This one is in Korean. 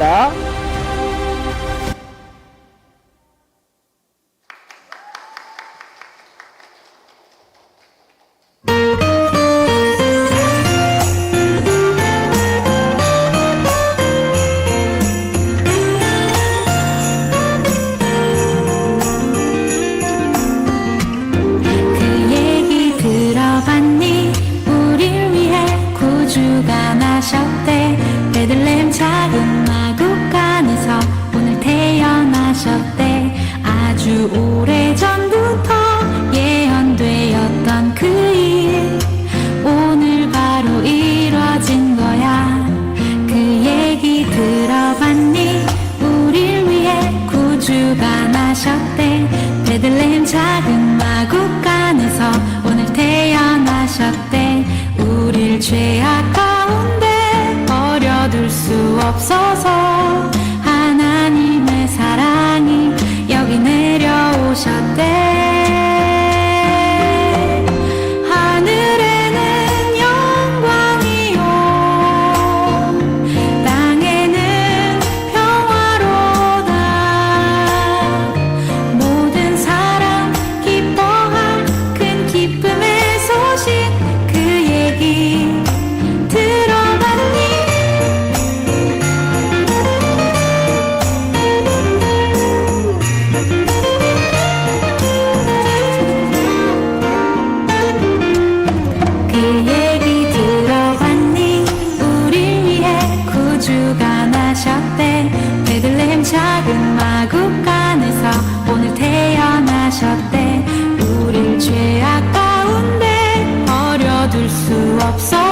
자. 그 얘기 들어봤니? 우릴 위해 구주가 마셨대 베들렘 자 shot there. 작은 마국간에서 오늘 태어나셨대. 우린 죄악 가운데 버려둘 수 없어.